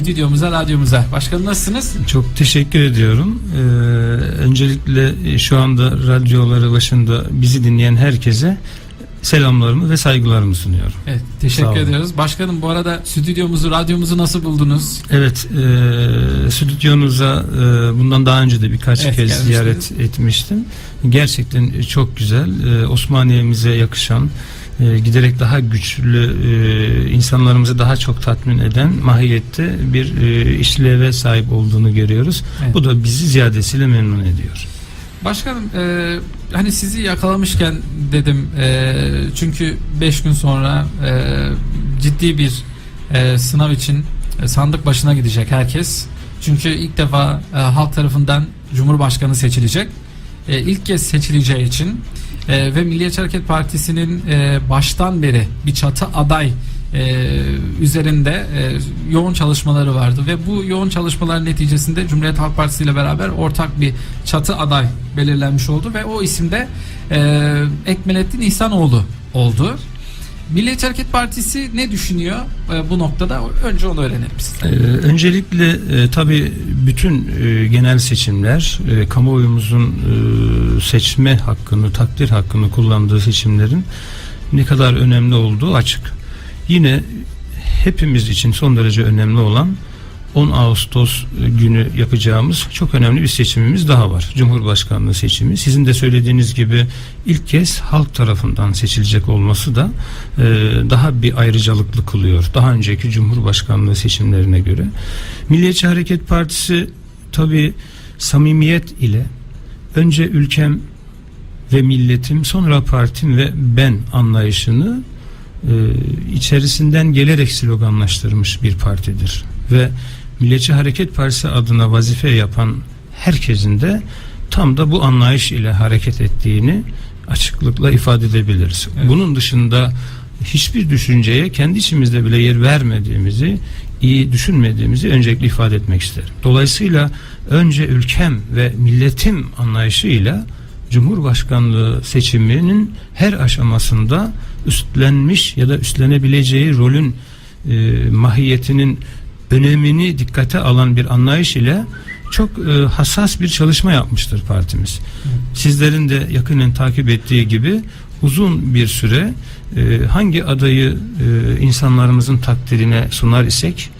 stüdyomuza, radyomuza. Başkanım nasılsınız? Çok teşekkür ediyorum. Ee, öncelikle şu anda radyoları başında bizi dinleyen herkese selamlarımı ve saygılarımı sunuyorum. Evet, teşekkür ediyoruz. Başkanım bu arada stüdyomuzu, radyomuzu nasıl buldunuz? Evet, e, stüdyonuza e, bundan daha önce de birkaç Evet, kez ziyaret etmiştim. Gerçekten çok güzel, e, Osmaniye'mize yakışan, e, giderek daha güçlü, e, insanlarımızı daha çok tatmin eden mahiyette bir e, işleve sahip olduğunu görüyoruz. Evet. Bu da bizi ziyadesiyle memnun ediyor. Başkanım e, hani sizi yakalamışken dedim e, çünkü 5 gün sonra e, ciddi bir e, sınav için e, sandık başına gidecek herkes. Çünkü ilk defa e, halk tarafından Cumhurbaşkanı seçilecek. E, ilk kez seçileceği için e, ve Milliyetçi Hareket Partisi'nin e, baştan beri bir çatı aday e, üzerinde e, yoğun çalışmaları vardı ve bu yoğun çalışmalar neticesinde Cumhuriyet Halk Partisi ile beraber ortak bir çatı aday belirlenmiş oldu ve o isimde e, Ekmelettin İhsanoğlu oldu. Milliyetçi Hareket Partisi ne düşünüyor e, bu noktada? Önce onu öğrenelim Ee, sizden. öncelikle e, tabii bütün e, genel seçimler, e, kamuoyumuzun seçme hakkını, takdir hakkını kullandığı seçimlerin ne kadar önemli olduğu açık. Yine hepimiz için son derece önemli olan 10 Ağustos günü yapacağımız çok önemli bir seçimimiz daha var. Cumhurbaşkanlığı seçimi. Sizin de söylediğiniz gibi ilk kez halk tarafından seçilecek olması da e, daha bir ayrıcalıklı kılıyor. Daha önceki Cumhurbaşkanlığı seçimlerine göre. Milliyetçi Hareket Partisi tabi samimiyet ile önce ülkem ve milletim sonra partim ve ben anlayışını e, içerisinden gelerek sloganlaştırmış bir partidir. Ve Milliyetçi Hareket Partisi adına vazife yapan herkesin de tam da bu anlayış ile hareket ettiğini açıklıkla ifade edebiliriz. Evet. Bunun dışında hiçbir düşünceye kendi içimizde bile yer vermediğimizi, iyi düşünmediğimizi öncelikle ifade etmek isterim. Dolayısıyla önce ülkem ve milletim anlayışıyla Cumhurbaşkanlığı seçiminin her aşamasında üstlenmiş ya da üstlenebileceği rolün e, mahiyetinin önemini dikkate alan bir anlayış ile çok e, hassas bir çalışma yapmıştır partimiz. Sizlerin de yakinen takip ettiği gibi uzun bir süre e, hangi adayı e, insanlarımızın takdirine sunar isek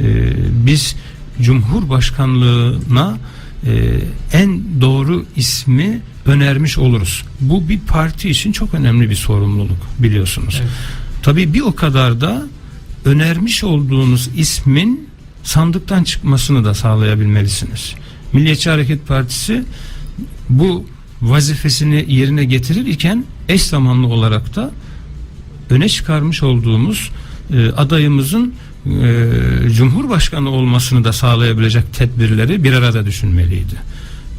e, biz Cumhurbaşkanlığına e, en doğru ismi önermiş oluruz. Bu bir parti için çok önemli bir sorumluluk biliyorsunuz. Evet. Tabii bir o kadar da önermiş olduğunuz ismin sandıktan çıkmasını da sağlayabilmelisiniz. Milliyetçi Hareket Partisi bu vazifesini yerine getirirken eş zamanlı olarak da öne çıkarmış olduğumuz e, adayımızın e, Cumhurbaşkanı olmasını da sağlayabilecek tedbirleri bir arada düşünmeliydi.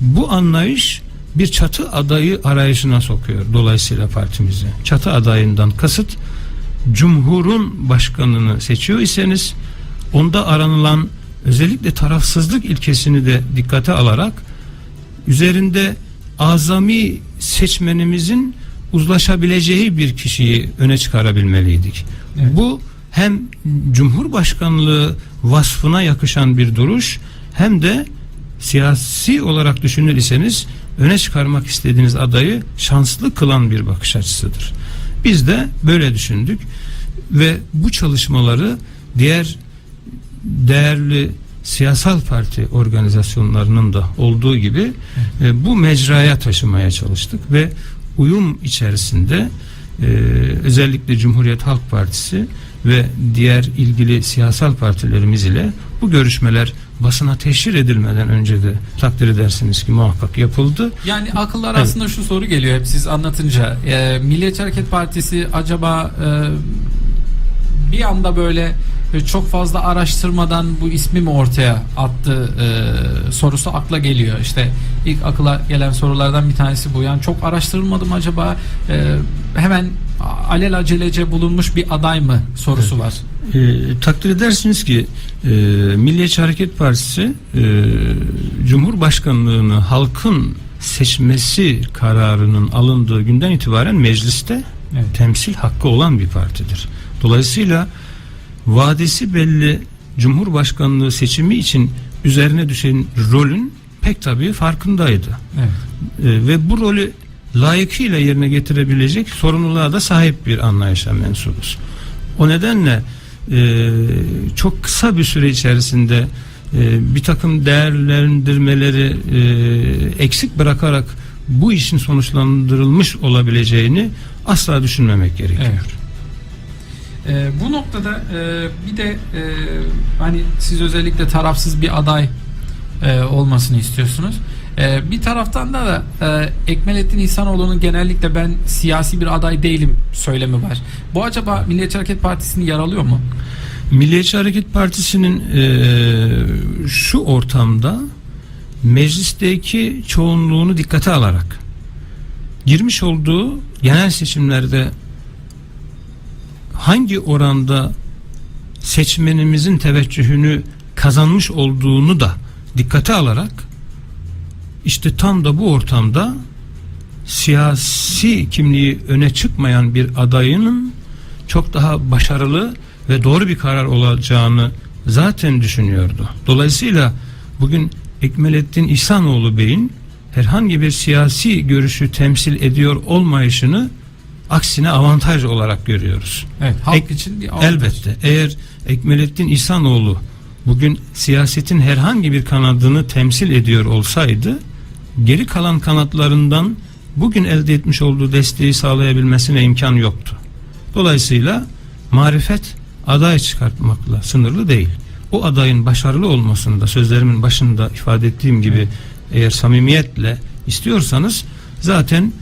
Bu anlayış bir çatı adayı arayışına sokuyor dolayısıyla partimizi. Çatı adayından kasıt Cumhur'un başkanını seçiyor iseniz onda aranılan özellikle tarafsızlık ilkesini de dikkate alarak üzerinde azami seçmenimizin uzlaşabileceği bir kişiyi öne çıkarabilmeliydik. Evet. Bu hem Cumhurbaşkanlığı vasfına yakışan bir duruş hem de siyasi olarak düşünür iseniz öne çıkarmak istediğiniz adayı şanslı kılan bir bakış açısıdır. Biz de böyle düşündük ve bu çalışmaları diğer değerli siyasal parti organizasyonlarının da olduğu gibi e, bu mecraya taşımaya çalıştık ve uyum içerisinde e, özellikle Cumhuriyet Halk Partisi ve diğer ilgili siyasal partilerimiz ile bu görüşmeler basına teşhir edilmeden önce de takdir edersiniz ki muhakkak yapıldı. Yani akıllar Evet. aslında şu soru geliyor hep siz anlatınca. E, Milliyetçi Hareket Partisi acaba e, bir anda böyle e, çok fazla araştırmadan bu ismi mi ortaya attı e, sorusu akla geliyor. İşte ilk akıla gelen sorulardan bir tanesi bu. Yani çok araştırılmadı mı acaba? E, hemen alelacelece bulunmuş bir aday mı sorusu var. E, takdir edersiniz ki e, Milliyetçi Hareket Partisi e, Cumhurbaşkanlığını halkın seçmesi kararının alındığı günden itibaren mecliste Evet. temsil hakkı olan bir partidir. Dolayısıyla vadesi belli Cumhurbaşkanlığı seçimi için üzerine düşen rolün pek tabii farkındaydı. Evet. E, ve bu rolü layıkıyla yerine getirebilecek sorumluluğa da sahip bir anlayışa mensubuz. O nedenle e, çok kısa bir süre içerisinde e, bir takım değerlendirmeleri e, eksik bırakarak bu işin sonuçlandırılmış olabileceğini asla düşünmemek gerekiyor. Evet. Ee, bu noktada e, bir de e, hani siz özellikle tarafsız bir aday e, olmasını istiyorsunuz. E, bir taraftan da da e, Ekmelettin İhsanoğlu'nun genellikle ben siyasi bir aday değilim söylemi var. Bu acaba Milliyetçi Hareket Partisi'ni yaralıyor mu? Milliyetçi Hareket Partisi'nin e, şu ortamda meclisteki çoğunluğunu dikkate alarak girmiş olduğu genel seçimlerde hangi oranda seçmenimizin teveccühünü kazanmış olduğunu da dikkate alarak işte tam da bu ortamda siyasi kimliği öne çıkmayan bir adayının çok daha başarılı ve doğru bir karar olacağını zaten düşünüyordu. Dolayısıyla bugün Ekmelettin İhsanoğlu Bey'in herhangi bir siyasi görüşü temsil ediyor olmayışını aksine avantaj olarak görüyoruz. Evet, halk Ek- için bir avantaj. Elbette eğer Ekmelettin İhsanoğlu bugün siyasetin herhangi bir kanadını temsil ediyor olsaydı geri kalan kanatlarından bugün elde etmiş olduğu desteği sağlayabilmesine imkan yoktu. Dolayısıyla marifet aday çıkartmakla sınırlı değil. O adayın başarılı olmasını da sözlerimin başında ifade ettiğim gibi eğer samimiyetle istiyorsanız zaten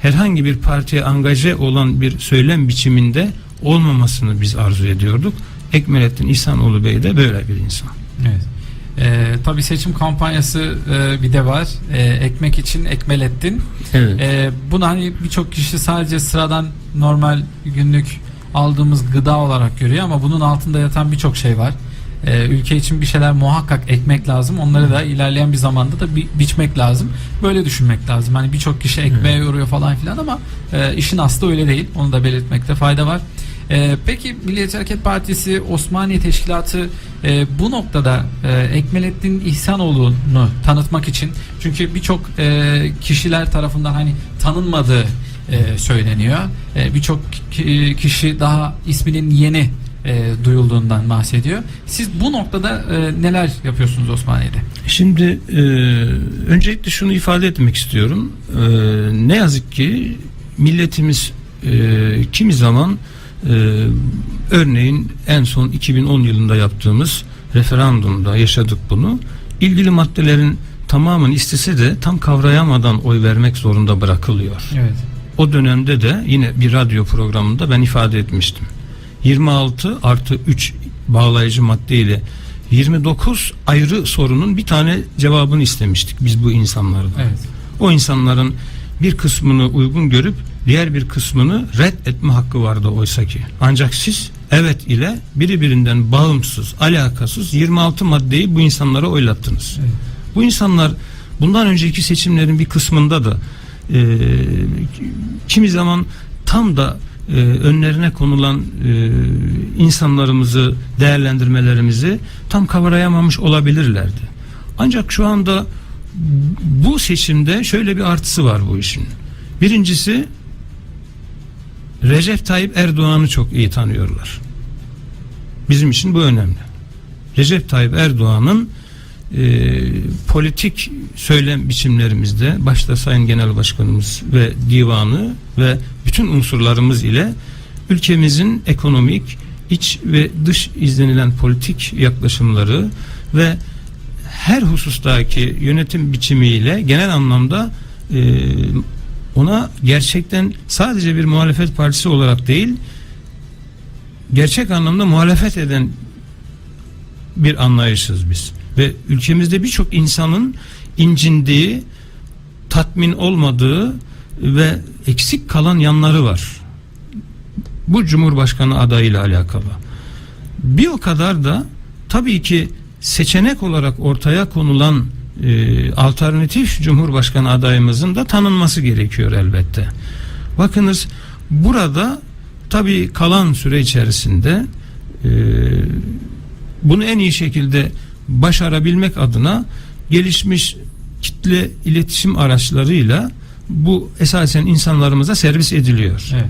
herhangi bir partiye angaje olan bir söylem biçiminde olmamasını biz arzu ediyorduk. Ekmelettin İhsanoğlu Bey de böyle bir insan. Evet. Ee, tabii seçim kampanyası e, bir de var. Ee, ekmek için Ekmelettin. Evet. Ee, bunu hani birçok kişi sadece sıradan normal günlük aldığımız gıda olarak görüyor ama bunun altında yatan birçok şey var. Ee, ülke için bir şeyler muhakkak ekmek lazım. Onları da ilerleyen bir zamanda da bi- biçmek lazım. Böyle düşünmek lazım. Hani birçok kişi ekmeğe yoruyor falan filan ama e, işin aslı öyle değil. Onu da belirtmekte fayda var. Ee, peki Milliyetçi Hareket Partisi Osmaniye Teşkilatı e, bu noktada e, Ekmelettin İhsanoğlu'nu tanıtmak için çünkü birçok e, kişiler tarafından hani tanınmadığı e, söyleniyor. E, birçok ki- kişi daha isminin yeni e, duyulduğundan bahsediyor. Siz bu noktada e, neler yapıyorsunuz Osmaniye'de? Şimdi e, öncelikle şunu ifade etmek istiyorum. E, ne yazık ki milletimiz e, kimi zaman e, örneğin en son 2010 yılında yaptığımız referandumda yaşadık bunu. İlgili maddelerin tamamını istese de tam kavrayamadan oy vermek zorunda bırakılıyor. Evet. O dönemde de yine bir radyo programında ben ifade etmiştim. 26 artı 3 bağlayıcı maddeyle 29 ayrı sorunun bir tane cevabını istemiştik biz bu insanlardan. Evet. O insanların bir kısmını uygun görüp diğer bir kısmını red etme hakkı vardı oysa ki. Ancak siz evet ile birbirinden bağımsız, alakasız 26 maddeyi bu insanlara oylattınız. Evet. Bu insanlar bundan önceki seçimlerin bir kısmında da e, kimi zaman tam da e, önlerine konulan e, insanlarımızı değerlendirmelerimizi tam kavrayamamış olabilirlerdi. Ancak şu anda bu seçimde şöyle bir artısı var bu işin. Birincisi Recep Tayyip Erdoğan'ı çok iyi tanıyorlar. Bizim için bu önemli. Recep Tayyip Erdoğan'ın e, politik söylem biçimlerimizde başta Sayın Genel Başkanımız ve divanı ve bütün unsurlarımız ile ülkemizin ekonomik, iç ve dış izlenilen politik yaklaşımları ve her husustaki yönetim biçimiyle genel anlamda e, ona gerçekten sadece bir muhalefet partisi olarak değil gerçek anlamda muhalefet eden bir anlayışız biz. Ve ülkemizde birçok insanın incindiği tatmin olmadığı ve eksik kalan yanları var. Bu Cumhurbaşkanı adayıyla alakalı. Bir o kadar da tabii ki seçenek olarak ortaya konulan e, alternatif Cumhurbaşkanı adayımızın da tanınması gerekiyor elbette. Bakınız burada tabii kalan süre içerisinde e, Bunu en iyi şekilde başarabilmek adına gelişmiş kitle iletişim araçlarıyla bu esasen insanlarımıza servis ediliyor. Evet.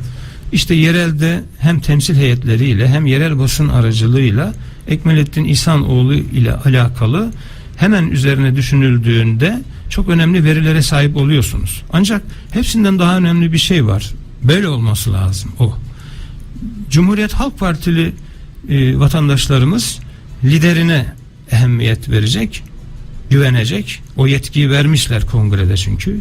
İşte yerelde hem temsil heyetleriyle hem yerel basın aracılığıyla Ekmelettin İhsanoğlu ile alakalı hemen üzerine düşünüldüğünde çok önemli verilere sahip oluyorsunuz. Ancak hepsinden daha önemli bir şey var. Böyle olması lazım o. Cumhuriyet Halk Partili e, vatandaşlarımız liderine ehemmiyet verecek, güvenecek. O yetkiyi vermişler kongrede çünkü.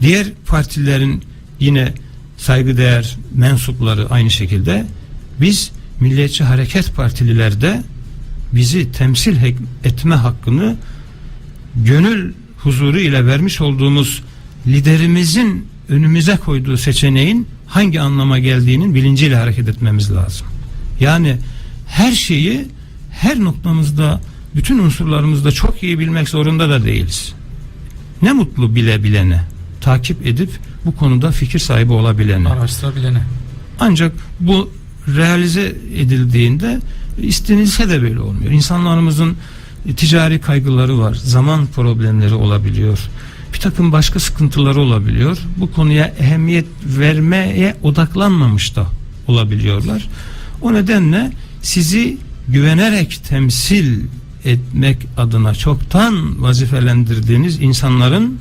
Diğer partilerin yine saygıdeğer mensupları aynı şekilde biz Milliyetçi Hareket Partililerde bizi temsil etme hakkını gönül huzuru ile vermiş olduğumuz liderimizin önümüze koyduğu seçeneğin hangi anlama geldiğinin bilinciyle hareket etmemiz lazım. Yani her şeyi her noktamızda bütün unsurlarımızda çok iyi bilmek zorunda da değiliz. Ne mutlu bile bilene, takip edip bu konuda fikir sahibi olabilene. Araştırabilene. Ancak bu realize edildiğinde istenilse de böyle olmuyor. İnsanlarımızın ticari kaygıları var, zaman problemleri olabiliyor. Bir takım başka sıkıntıları olabiliyor. Bu konuya ehemmiyet vermeye odaklanmamış da olabiliyorlar. O nedenle sizi güvenerek temsil etmek adına çoktan vazifelendirdiğiniz insanların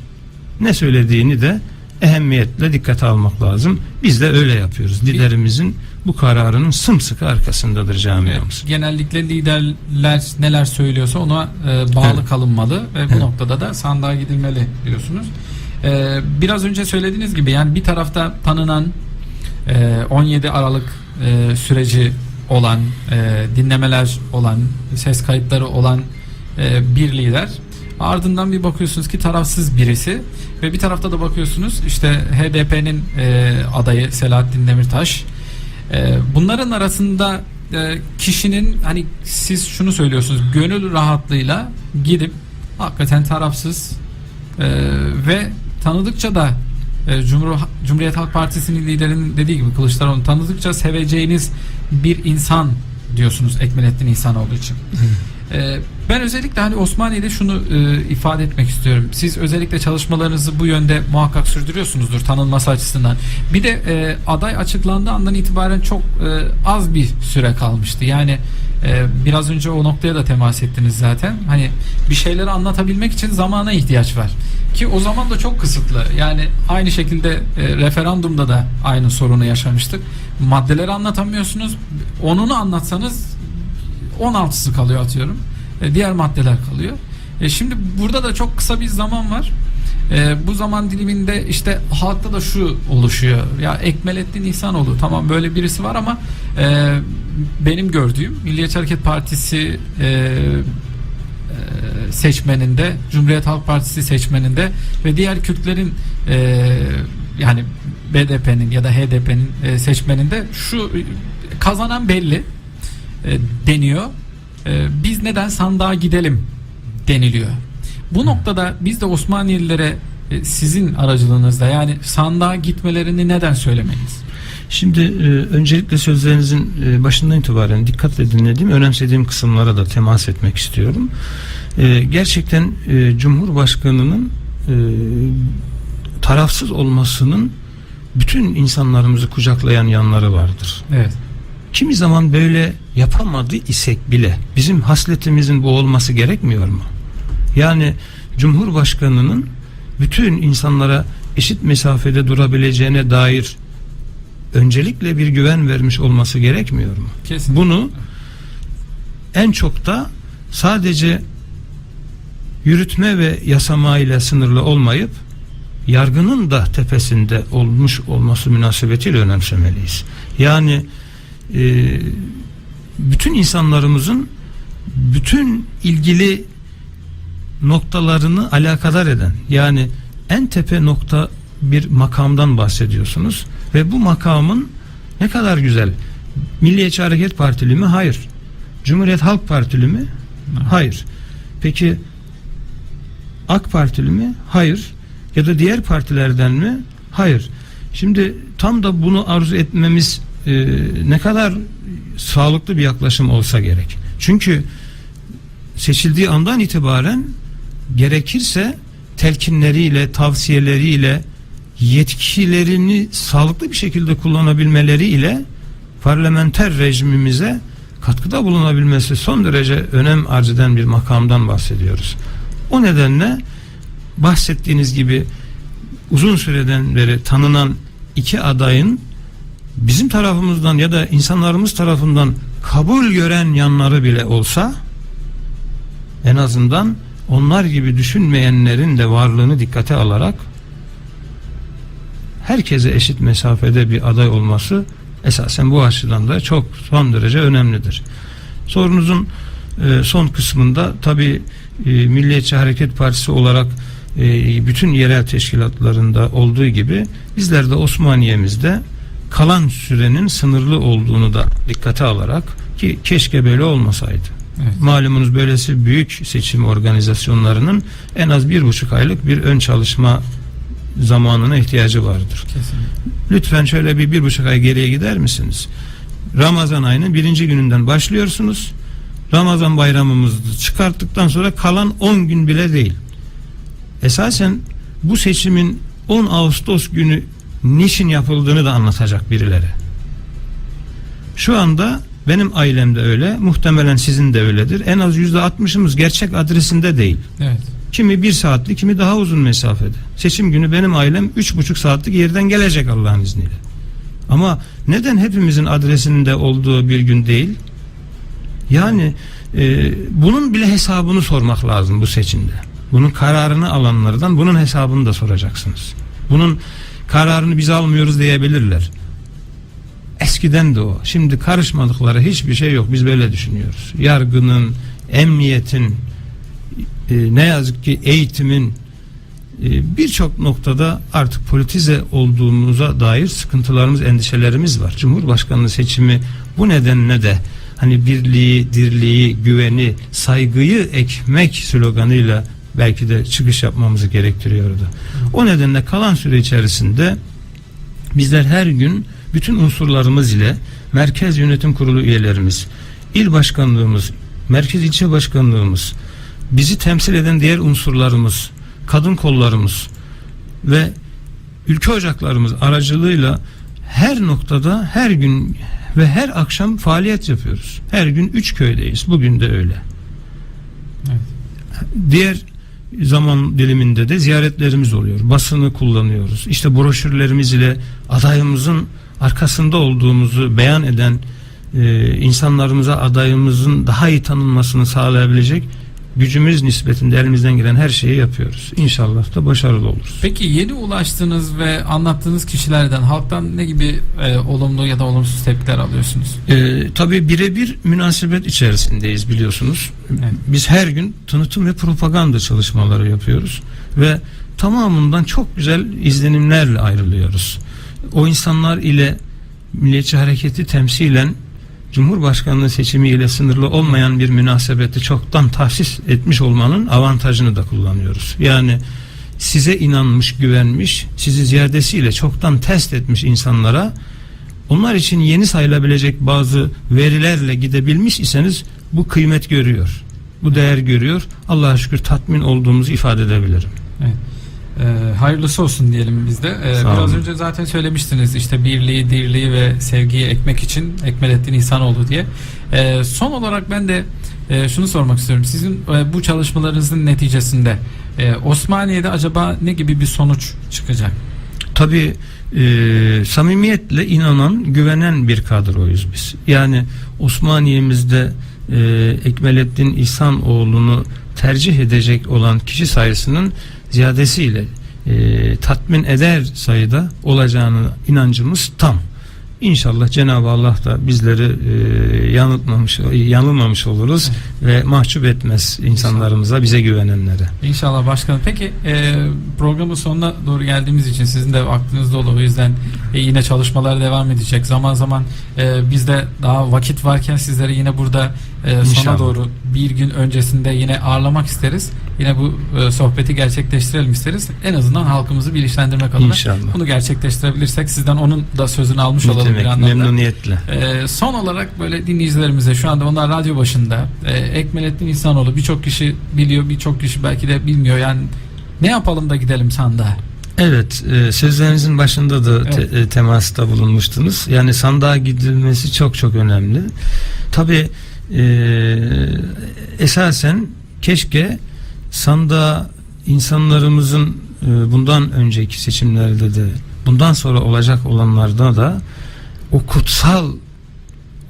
ne söylediğini de ehemmiyetle dikkate almak lazım. Biz de öyle yapıyoruz. Liderimizin bu kararının sımsıkı arkasındadır camiamız. Genellikle liderler neler söylüyorsa ona e, bağlı Evet. kalınmalı ve bu Evet. noktada da sandığa gidilmeli diyorsunuz. E, biraz önce söylediğiniz gibi yani bir tarafta tanınan e, 17 Aralık e, süreci olan, e, dinlemeler olan, ses kayıtları olan e, bir lider. Ardından bir bakıyorsunuz ki tarafsız birisi ve bir tarafta da bakıyorsunuz işte HDP'nin e, adayı Selahattin Demirtaş. E, bunların arasında e, kişinin hani siz şunu söylüyorsunuz gönül rahatlığıyla gidip hakikaten tarafsız e, ve tanıdıkça da e, Cumhur, Cumhuriyet Halk Partisi'nin liderinin dediği gibi Kılıçdaroğlu tanıdıkça seveceğiniz bir insan diyorsunuz Ekmelettin İhsanoğlu için. Ee, ben özellikle hani Osmaniye'de şunu e, ifade etmek istiyorum. Siz özellikle çalışmalarınızı bu yönde muhakkak sürdürüyorsunuzdur tanınması açısından. Bir de e, aday açıklandığı andan itibaren çok e, az bir süre kalmıştı. Yani biraz önce o noktaya da temas ettiniz zaten. Hani bir şeyleri anlatabilmek için zamana ihtiyaç var. Ki o zaman da çok kısıtlı. Yani aynı şekilde referandumda da aynı sorunu yaşamıştık. Maddeleri anlatamıyorsunuz. Onunu anlatsanız 16'sı kalıyor atıyorum. E, diğer maddeler kalıyor. E, şimdi burada da çok kısa bir zaman var. E, bu zaman diliminde işte halkta da şu oluşuyor. Ya Ekmelettin İhsanoğlu tamam böyle birisi var ama e, benim gördüğüm Milliyetçi Hareket Partisi e, e, seçmeninde, Cumhuriyet Halk Partisi seçmeninde ve diğer Kürtlerin e, yani BDP'nin ya da HDP'nin e, seçmeninde şu e, kazanan belli e, deniyor. E, biz neden sandığa gidelim deniliyor. Bu noktada biz de Osmaniyelilere e, sizin aracılığınızda yani sandığa gitmelerini neden söylemeliyiz? Şimdi e, öncelikle sözlerinizin e, başından itibaren dikkatle dinlediğim, önemsediğim kısımlara da temas etmek istiyorum. E, gerçekten e, Cumhurbaşkanı'nın e, tarafsız olmasının bütün insanlarımızı kucaklayan yanları vardır. Evet. Kimi zaman böyle yapamadı isek bile bizim hasletimizin bu olması gerekmiyor mu? Yani Cumhurbaşkanı'nın bütün insanlara eşit mesafede durabileceğine dair öncelikle bir güven vermiş olması gerekmiyor mu? Kesin. Bunu en çok da sadece yürütme ve yasama ile sınırlı olmayıp yargının da tepesinde olmuş olması münasebetiyle önemsemeliyiz. Yani e, bütün insanlarımızın bütün ilgili noktalarını alakadar eden yani en tepe nokta bir makamdan bahsediyorsunuz ve bu makamın ne kadar güzel Milliyetçi Hareket Partili mi? Hayır. Cumhuriyet Halk Partili mi? Hayır. Peki AK Partili mi? Hayır. Ya da diğer partilerden mi? Hayır. Şimdi tam da bunu arzu etmemiz e, ne kadar sağlıklı bir yaklaşım olsa gerek. Çünkü seçildiği andan itibaren gerekirse telkinleriyle, tavsiyeleriyle, yetkilerini sağlıklı bir şekilde kullanabilmeleriyle parlamenter rejimimize katkıda bulunabilmesi son derece önem arz eden bir makamdan bahsediyoruz. O nedenle bahsettiğiniz gibi uzun süreden beri tanınan iki adayın bizim tarafımızdan ya da insanlarımız tarafından kabul gören yanları bile olsa en azından onlar gibi düşünmeyenlerin de varlığını dikkate alarak herkese eşit mesafede bir aday olması esasen bu açıdan da çok son derece önemlidir. Sorunuzun e, son kısmında tabi Milliyetçi Hareket Partisi olarak e, bütün yerel teşkilatlarında olduğu gibi bizler de Osmaniye'mizde kalan sürenin sınırlı olduğunu da dikkate alarak ki keşke böyle olmasaydı. Evet. Malumunuz böylesi büyük seçim organizasyonlarının en az bir buçuk aylık bir ön çalışma zamanına ihtiyacı vardır. Kesinlikle. Lütfen şöyle bir bir buçuk ay geriye gider misiniz? Ramazan ayının birinci gününden başlıyorsunuz. Ramazan bayramımızı çıkarttıktan sonra kalan 10 gün bile değil. Esasen bu seçimin 10 Ağustos günü niçin yapıldığını da anlatacak birileri. Şu anda benim ailemde öyle, muhtemelen sizin de öyledir. En az yüzde 60'ımız gerçek adresinde değil. Evet. Kimi bir saatlik, kimi daha uzun mesafede. Seçim günü benim ailem üç buçuk saatlik yerden gelecek Allah'ın izniyle. Ama neden hepimizin adresinde olduğu bir gün değil? Yani e, bunun bile hesabını sormak lazım bu seçimde. Bunun kararını alanlardan bunun hesabını da soracaksınız. Bunun kararını biz almıyoruz diyebilirler. Eskiden de o. Şimdi karışmadıkları hiçbir şey yok. Biz böyle düşünüyoruz. Yargının, emniyetin, e, ne yazık ki eğitimin e, birçok noktada artık politize olduğumuza dair sıkıntılarımız, endişelerimiz var. Cumhurbaşkanlığı seçimi bu nedenle de hani birliği, dirliği, güveni, saygıyı ekmek sloganıyla belki de çıkış yapmamızı gerektiriyordu. O nedenle kalan süre içerisinde bizler her gün bütün unsurlarımız ile Merkez Yönetim Kurulu üyelerimiz, il başkanlığımız, merkez ilçe başkanlığımız, bizi temsil eden diğer unsurlarımız, kadın kollarımız ve ülke ocaklarımız aracılığıyla her noktada her gün ve her akşam faaliyet yapıyoruz. Her gün üç köydeyiz. Bugün de öyle. Evet. Diğer zaman diliminde de ziyaretlerimiz oluyor. Basını kullanıyoruz. İşte broşürlerimiz ile adayımızın arkasında olduğumuzu beyan eden e, insanlarımıza adayımızın daha iyi tanınmasını sağlayabilecek gücümüz nispetinde elimizden gelen her şeyi yapıyoruz. İnşallah da başarılı oluruz. Peki yeni ulaştığınız ve anlattığınız kişilerden halktan ne gibi e, olumlu ya da olumsuz tepkiler alıyorsunuz? Ee, tabii birebir münasebet içerisindeyiz biliyorsunuz. Evet. Biz her gün tanıtım ve propaganda çalışmaları yapıyoruz ve tamamından çok güzel izlenimlerle ayrılıyoruz. O insanlar ile Milliyetçi Hareketi temsilen Cumhurbaşkanlığı seçimi ile sınırlı olmayan bir münasebeti çoktan tahsis etmiş olmanın avantajını da kullanıyoruz. Yani size inanmış, güvenmiş, sizi ziyadesiyle çoktan test etmiş insanlara onlar için yeni sayılabilecek bazı verilerle gidebilmiş iseniz bu kıymet görüyor. Bu değer görüyor. Allah'a şükür tatmin olduğumuzu ifade edebilirim. E, hayırlısı olsun diyelim biz de. E, Sağ biraz olun. önce zaten söylemiştiniz işte birliği, dirliği ve sevgiyi ekmek için Ekmelettin İhsanoğlu diye. E, son olarak ben de e, şunu sormak istiyorum. Sizin e, bu çalışmalarınızın neticesinde e, Osmaniye'de acaba ne gibi bir sonuç çıkacak? Tabii e, samimiyetle inanan, güvenen bir kadroyuz biz. Yani Osmaniye'mizde e, Ekmelettin İhsanoğlu'nu tercih edecek olan kişi sayısının ziyadesiyle e, tatmin eder sayıda olacağını inancımız tam. İnşallah Cenab-ı Allah da bizleri e, yanıltmamış, yanılmamış oluruz ve mahcup etmez insanlarımıza, bize güvenenlere. İnşallah başkanım. Peki e, programın sonuna doğru geldiğimiz için sizin de aklınız dolu. O yüzden e, yine çalışmalar devam edecek. Zaman zaman e, biz de daha vakit varken sizleri yine burada e, sona doğru bir gün öncesinde yine ağırlamak isteriz. Yine bu e, sohbeti gerçekleştirelim isteriz. En azından halkımızı bilinçlendirmek adına. İnşallah. Bunu gerçekleştirebilirsek sizden onun da sözünü almış Ne olalım bir demek, anlamda. memnuniyetle. Ee, son olarak böyle dinleyicilerimize şu anda onlar radyo başında e, Ekmelettin İhsanoğlu birçok kişi biliyor birçok kişi belki de bilmiyor yani ne yapalım da gidelim sandığa. Evet, e, sözlerinizin başında da te- Evet. e, temasta bulunmuştunuz. Yani sandığa gidilmesi çok çok önemli. Tabii e, esasen keşke sandığa insanlarımızın e, bundan önceki seçimlerde de bundan sonra olacak olanlarda da o kutsal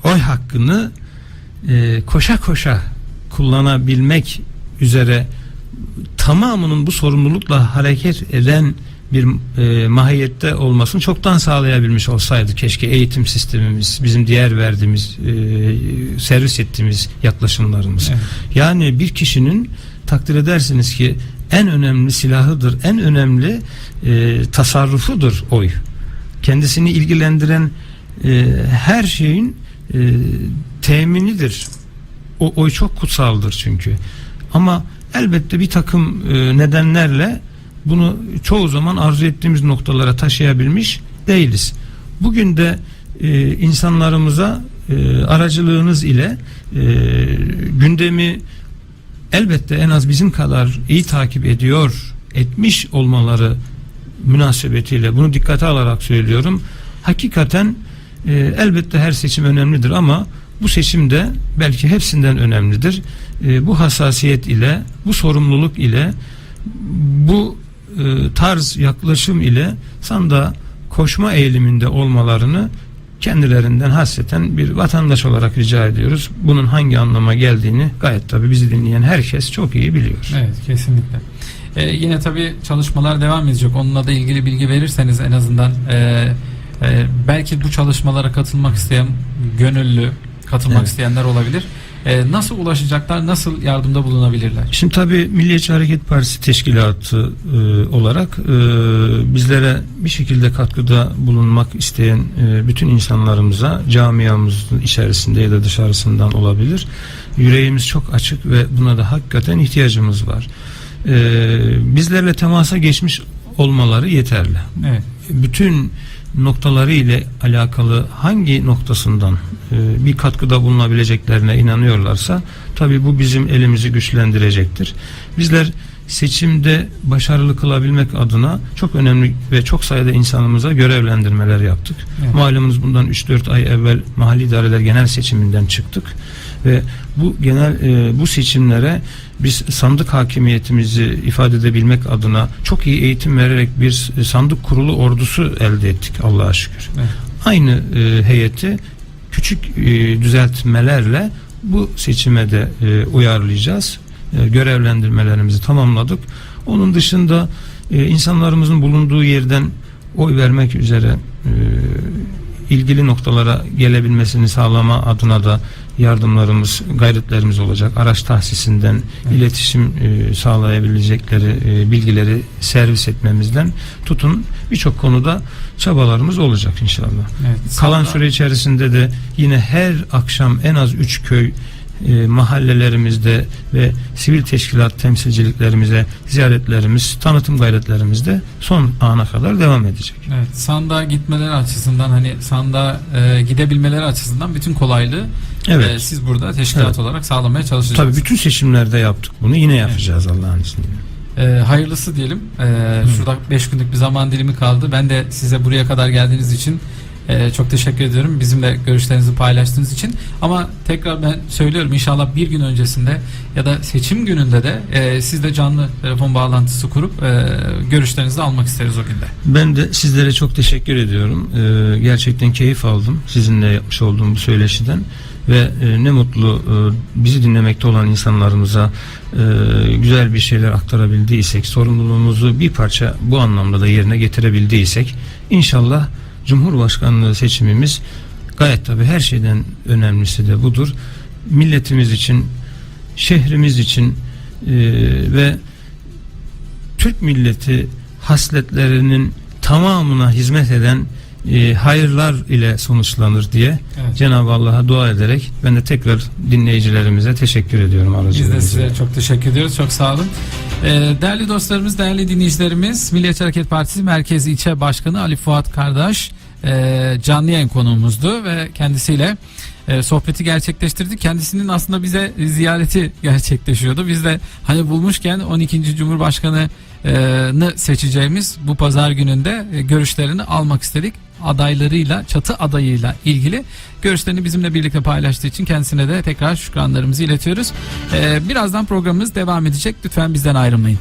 oy hakkını e, koşa koşa kullanabilmek üzere tamamının bu sorumlulukla hareket eden bir e, mahiyette olmasını çoktan sağlayabilmiş olsaydı keşke eğitim sistemimiz bizim diğer verdiğimiz e, servis ettiğimiz yaklaşımlarımız. Evet. yani bir kişinin takdir edersiniz ki en önemli silahıdır en önemli e, tasarrufudur oy. Kendisini ilgilendiren e, her şeyin e, teminidir. O oy çok kutsaldır çünkü. Ama elbette bir takım e, nedenlerle bunu çoğu zaman arzu ettiğimiz noktalara taşıyabilmiş değiliz. Bugün de e, insanlarımıza e, aracılığınız ile e, gündemi elbette en az bizim kadar iyi takip ediyor, etmiş olmaları münasebetiyle bunu dikkate alarak söylüyorum. Hakikaten e, elbette her seçim önemlidir ama bu seçim de belki hepsinden önemlidir. E, bu hassasiyet ile, bu sorumluluk ile, bu tarz yaklaşım ile sanda koşma eğiliminde olmalarını kendilerinden hasreten bir vatandaş olarak rica ediyoruz. Bunun hangi anlama geldiğini gayet tabi bizi dinleyen herkes çok iyi biliyor. Evet kesinlikle. Ee, yine tabii çalışmalar devam edecek. Onunla da ilgili bilgi verirseniz en azından e, e, belki bu çalışmalara katılmak isteyen gönüllü katılmak Evet. isteyenler olabilir. E, nasıl ulaşacaklar? Nasıl yardımda bulunabilirler? Şimdi tabii Milliyetçi Hareket Partisi teşkilatı e, olarak e, bizlere bir şekilde katkıda bulunmak isteyen e, bütün insanlarımıza camiamızın içerisinde ya da dışarısından olabilir. Yüreğimiz çok açık ve buna da hakikaten ihtiyacımız var. E, bizlerle temasa geçmiş olmaları yeterli. Evet. Bütün noktaları ile alakalı hangi noktasından bir katkıda bulunabileceklerine inanıyorlarsa tabii bu bizim elimizi güçlendirecektir. Bizler seçimde başarılı kılabilmek adına çok önemli ve çok sayıda insanımıza görevlendirmeler yaptık. Evet. Malumunuz bundan 3-4 ay evvel mahalli idareler genel seçiminden çıktık ve bu genel e, bu seçimlere biz sandık hakimiyetimizi ifade edebilmek adına çok iyi eğitim vererek bir e, sandık kurulu ordusu elde ettik Allah'a şükür. Evet. Aynı e, heyeti küçük e, düzeltmelerle bu seçime de e, uyarlayacağız. E, görevlendirmelerimizi tamamladık. Onun dışında e, insanlarımızın bulunduğu yerden oy vermek üzere ilgili noktalara gelebilmesini sağlama adına da yardımlarımız, gayretlerimiz olacak. Araç tahsisinden Evet. iletişim e, sağlayabilecekleri e, bilgileri servis etmemizden tutun birçok konuda çabalarımız olacak inşallah. Evet. Kalan süre içerisinde de yine her akşam en az 3 köy e, mahallelerimizde ve sivil teşkilat temsilciliklerimize ziyaretlerimiz, tanıtım gayretlerimiz de son ana kadar devam edecek. Evet, sandığa gitmeleri açısından hani sandığa e, gidebilmeleri açısından bütün kolaylığı Evet. e, siz burada teşkilat Evet. olarak sağlamaya çalışacaksınız. Tabii bütün seçimlerde yaptık bunu. Yine yapacağız Allah'ın izniyle. E, hayırlısı diyelim. E, şurada 5 günlük bir zaman dilimi kaldı. Ben de size buraya kadar geldiğiniz için e, çok teşekkür ediyorum. Bizimle görüşlerinizi paylaştığınız için. Ama tekrar ben söylüyorum inşallah bir gün öncesinde ya da seçim gününde de e, sizle canlı telefon bağlantısı kurup e, görüşlerinizi almak isteriz o günde. Ben de sizlere çok teşekkür ediyorum. Ee, gerçekten keyif aldım sizinle yapmış olduğum bu söyleşiden ve e, ne mutlu e, bizi dinlemekte olan insanlarımıza e, güzel bir şeyler aktarabildiysek, sorumluluğumuzu bir parça bu anlamda da yerine getirebildiysek inşallah Cumhurbaşkanlığı seçimimiz gayet tabi her şeyden önemlisi de budur. Milletimiz için şehrimiz için ve Türk milleti hasletlerinin tamamına hizmet eden e, hayırlar ile sonuçlanır diye Evet. Cenab-ı Allah'a dua ederek ben de tekrar dinleyicilerimize teşekkür ediyorum Biz de size çok teşekkür ediyoruz. Çok sağ olun. Ee, değerli dostlarımız, değerli dinleyicilerimiz, Milliyetçi Hareket Partisi Merkez İlçe Başkanı Ali Fuat Kardeş e, canlı yayın konuğumuzdu ve kendisiyle e, sohbeti gerçekleştirdik. Kendisinin aslında bize ziyareti gerçekleşiyordu. Biz de hani bulmuşken 12. Cumhurbaşkanı'nı seçeceğimiz bu pazar gününde e, görüşlerini almak istedik. Adaylarıyla, çatı adayıyla ilgili görüşlerini bizimle birlikte paylaştığı için kendisine de tekrar şükranlarımızı iletiyoruz. Ee, birazdan programımız devam edecek. Lütfen bizden ayrılmayın.